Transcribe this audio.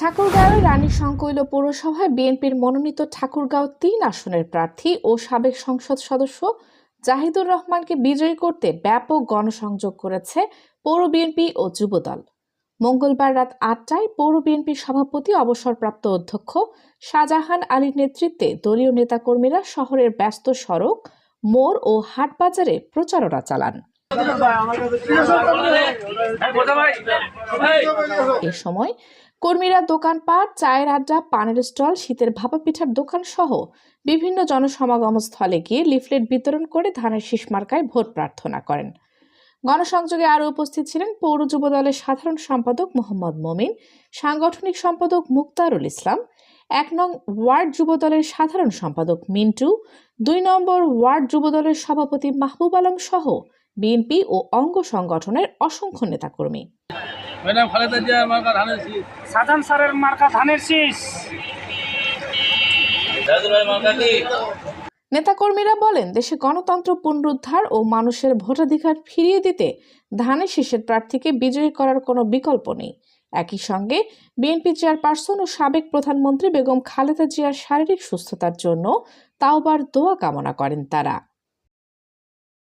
ঠাকুরগাঁওয়ের রানী সংকৈল পৌরসভায় বিএনপির মনোনীত ঠাকুরগাঁও তিন আসনের প্রার্থী ও সাবেক সংসদ সদস্য জাহিদুর রহমানকে বিজয়ী করতে ব্যাপক গণসংযোগ করেছে পৌর বিএনপি ও যুবদল। মঙ্গলবার রাত আটটায় পৌর বিএনপির সভাপতি, অবসরপ্রাপ্ত অধ্যক্ষ শাহজাহান আলীর নেতৃত্বে দলীয় নেতাকর্মীরা শহরের ব্যস্ত সড়ক, মোড় ও হাটবাজারে প্রচারণা চালান। এ সময় কর্মীরা দোকানপাট, চায়ের আড্ডা, পানের স্টল, শীতের ভাপা পিঠার দোকান সহ বিভিন্ন জনসমাগম স্থলে গিয়ে লিফলেট বিতরণ করে ধানের শীষ মার্কায় ভোট প্রার্থনা করেন। গণসংযোগে আরও উপস্থিত ছিলেন পৌর যুব দলের সাধারণ সম্পাদক মোহাম্মদ মমিন, সাংগঠনিক সম্পাদক মুক্তারুল ইসলাম, এক নং ওয়ার্ড যুব দলের সাধারণ সম্পাদক মিন্টু, দুই নম্বর ওয়ার্ড যুব দলের সভাপতি মাহবুব আলম সহ বিএনপি ও অঙ্গ সংগঠনের অসংখ্য নেতাকর্মী। ম্যাডাম খালেদা জিয়ার মার্কা ধানের শীষ। সাজান স্যারের মার্কা ধানের শীষ। জাহিদুর ভাই মার্কা কি? নেতাকর্মীরা বলেন দেশে গণতন্ত্র পুনরুদ্ধার ও মানুষের ভোটাধিকার ফিরিয়ে দিতে ধানের শীষের প্রার্থীকে বিজয়ী করার কোনো বিকল্প নেই। একই সঙ্গে বিএনপি চেয়ারপারসন ও সাবেক প্রধানমন্ত্রী বেগম খালেদা জিয়ার শারীরিক সুস্থতার জন্য তাওবার দোয়া কামনা করেন তারা।